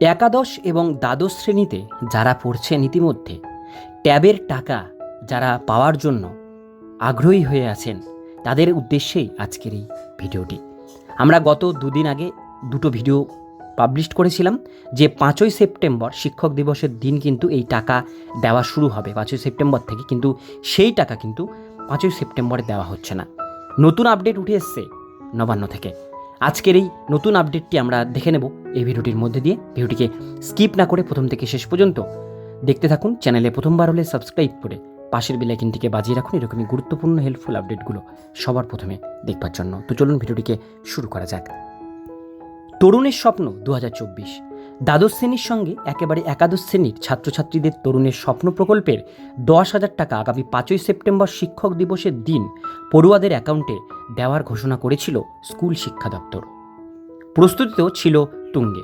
একাদশ এবং দ্বাদশ শ্রেণীতে যারা পড়ছেন ইতিমধ্যে, ট্যাবের টাকা যারা পাওয়ার জন্য আগ্রহী হয়ে আছেন, তাদের উদ্দেশ্যেই আজকের এই ভিডিওটি। আমরা গত দুদিন আগে দুটো ভিডিও পাবলিশ করেছিলাম যে পাঁচই সেপ্টেম্বর শিক্ষক দিবসের দিন কিন্তু এই টাকা দেওয়া শুরু হবে, পাঁচই সেপ্টেম্বর থেকে কিন্তু সেই টাকা কিন্তু পাঁচই সেপ্টেম্বরে দেওয়া হচ্ছে না। নতুন আপডেট উঠে এসছে নবান্ন থেকে। আজকের এই নতুন আপডেটটি আমরা দেখে নেব এই ভিডিওটির মধ্যে দিয়ে। ভিডিওটিকে স্কিপ না করে প্রথম থেকে শেষ পর্যন্ত দেখতে থাকুন। চ্যানেলে প্রথমবার হলে সাবস্ক্রাইব করে পাশের বেলাইকিনটিকে বাজিয়ে রাখুন। এরকমই গুরুত্বপূর্ণ হেল্পফুল আপডেটগুলো সবার প্রথমে দেখবার জন্য। তো চলুন ভিডিওটিকে শুরু করা যাক। তরুণের স্বপ্ন দু হাজার চব্বিশ। দ্বাদশ শ্রেণির সঙ্গে একেবারে একাদশ শ্রেণির ছাত্রছাত্রীদের তরুণের স্বপ্ন প্রকল্পের দশ হাজার টাকা আগামী পাঁচই সেপ্টেম্বর শিক্ষক দিবসের দিন পড়ুয়াদের অ্যাকাউন্টে দেওয়ার ঘোষণা করেছিল স্কুল শিক্ষা দপ্তর। প্রস্তুতিতেও ছিল তুঙ্গে।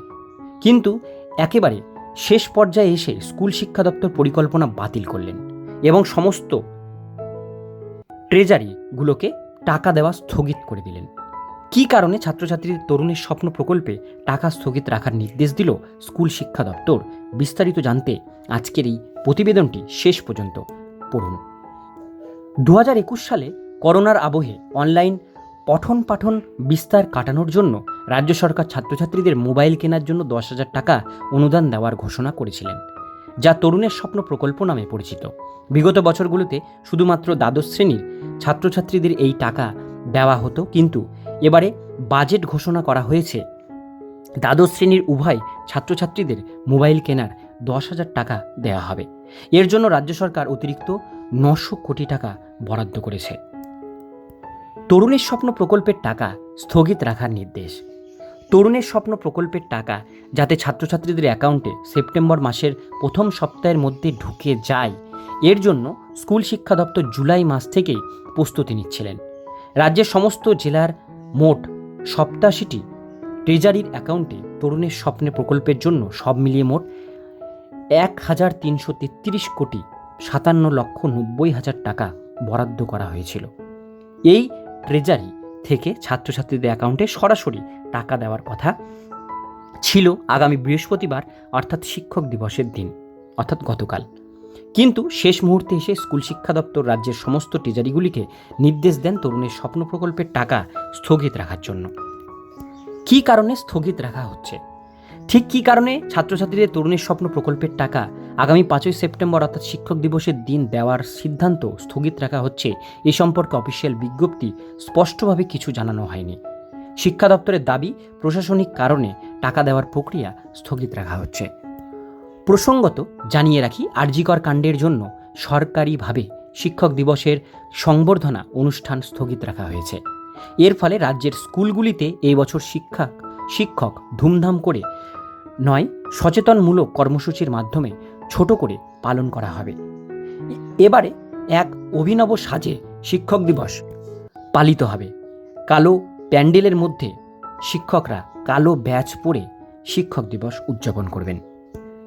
কিন্তু একেবারে শেষ পর্যায়ে এসে স্কুল শিক্ষা দপ্তর পরিকল্পনা বাতিল করলেন এবং সমস্ত ট্রেজারিগুলোকে টাকা দেওয়া স্থগিত করে দিলেন। কী কারণে ছাত্রছাত্রীদের তরুণের স্বপ্ন প্রকল্পে টাকা স্থগিত রাখার নির্দেশ দিল স্কুল শিক্ষা দপ্তর? বিস্তারিত জানতে আজকের এই প্রতিবেদনটি শেষ পর্যন্ত পড়ুন। দু একুশ সালে করোনার আবহে অনলাইন পঠন পাঠন বিস্তার কাটানোর জন্য রাজ্য সরকার ছাত্রছাত্রীদের মোবাইল কেনার জন্য দশ হাজার টাকা অনুদান দেওয়ার ঘোষণা করেছিলেন, যা তরুণের স্বপ্ন প্রকল্প নামে পরিচিত। বিগত বছরগুলোতে শুধুমাত্র দ্বাদশ শ্রেণির ছাত্রছাত্রীদের এই টাকা দেওয়া হতো, কিন্তু এবারে বাজেট ঘোষণা করা হয়েছে। দ্বাদশ শ্রেণির উভয় ছাত্রছাত্রীদের মোবাইল কেনার দশ হাজার টাকা দেওয়া হবে। এর জন্য রাজ্য সরকার অতিরিক্ত নশো কোটি টাকা বরাদ্দ করেছে। তরুণের স্বপ্ন প্রকল্পের টাকা স্থগিত রাখার নির্দেশ। তরুণের স্বপ্ন প্রকল্পের টাকা যাতে ছাত্রছাত্রীদের অ্যাকাউন্টে সেপ্টেম্বর মাসের প্রথম সপ্তাহের মধ্যে ঢুকে যায়, এর জন্য স্কুল শিক্ষা দপ্তর জুলাই মাস থেকেই প্রস্তুতি নিচ্ছিলেন। রাজ্যের সমস্ত জেলার মোট সপ্তাশিটি ট্রেজারির অ্যাকাউন্টে তরুণের স্বপ্নে প্রকল্পের জন্য সব মিলিয়ে মোট এক হাজার তিনশো তেত্রিশ কোটি সাতান্ন লক্ষ নব্বই হাজার টাকা বরাদ্দ করা হয়েছিল। এই ট্রেজারি থেকে ছাত্রছাত্রীদের অ্যাকাউন্টে সরাসরি টাকা দেওয়ার কথা ছিল আগামী বৃহস্পতিবার, অর্থাৎ শিক্ষক দিবসের দিন, অর্থাৎ গতকাল। কিন্তু শেষ মুহূর্তে এসে স্কুল শিক্ষা দপ্তর রাজ্যের সমস্ত ট্রেজারিগুলিকে নির্দেশ দেন তরুণের স্বপ্ন প্রকল্পের টাকা স্থগিত রাখার জন্য। কী কারণে স্থগিত রাখা হচ্ছে? ঠিক কী কারণে ছাত্রছাত্রীদের তরুণের স্বপ্ন প্রকল্পের টাকা আগামী পাঁচই সেপ্টেম্বর অর্থাৎ শিক্ষক দিবসের দিন দেওয়ার সিদ্ধান্ত স্থগিত রাখা হচ্ছে এ সম্পর্কে অফিসিয়াল বিজ্ঞপ্তি স্পষ্টভাবে কিছু জানানো হয়নি। শিক্ষা দপ্তরের দাবি, প্রশাসনিক কারণে টাকা দেওয়ার প্রক্রিয়া স্থগিত রাখা হচ্ছে। প্রসঙ্গত জানিয়ে রাখি আরজিকর কাণ্ডের জন্য সরকারিভাবে শিক্ষক দিবসের সংবর্ধনা অনুষ্ঠান স্থগিত রাখা হয়েছে। এর ফলে রাজ্যের স্কুলগুলিতে এই বছর শিক্ষা, শিক্ষক ধুমধাম করে নয়, সচেতনমূলক কর্মসূচির মাধ্যমে ছোট করে পালন করা হবে। এবারে এক অভিনব সাজে শিক্ষক দিবস পালিত হবে। কালো প্যান্ডেলের মধ্যে শিক্ষকরা কালো ব্যাচ পরে শিক্ষক দিবস উদযাপন করবেন।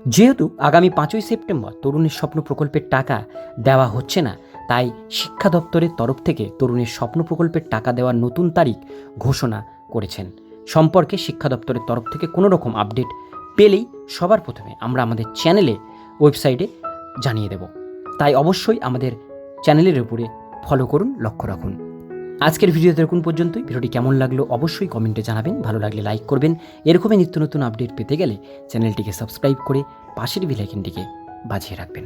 যেহেতু আগামী পাঁচই সেপ্টেম্বর তরুণের স্বপ্ন প্রকল্পের টাকা দেওয়া হচ্ছে না, তাই শিক্ষা দপ্তরের তরফ থেকে তরুণের স্বপ্ন প্রকল্পের টাকা দেওয়ার নতুন তারিখ ঘোষণা করেছেন। সম্পর্কে শিক্ষা দপ্তরের তরফ থেকে কোনো রকম আপডেট পেলেই সবার প্রথমে আমরা আমাদের চ্যানেলে, ওয়েবসাইটে জানিয়ে দেব। তাই অবশ্যই আমাদের চ্যানেলের উপরে ফলো করুন, লক্ষ্য রাখুন। আজকের ভিডিওতে এরকম পর্যন্তই। ভিডিওটি কেমন লাগল অবশ্যই কমেন্টে জানাবেন। ভালো লাগলে লাইক করবেন। এরকমই নিত্য নতুন আপডেট পেতে গেলে চ্যানেলটিকে সাবস্ক্রাইব করে পাশের বিলাইকিনটিকে বাজিয়ে রাখবেন।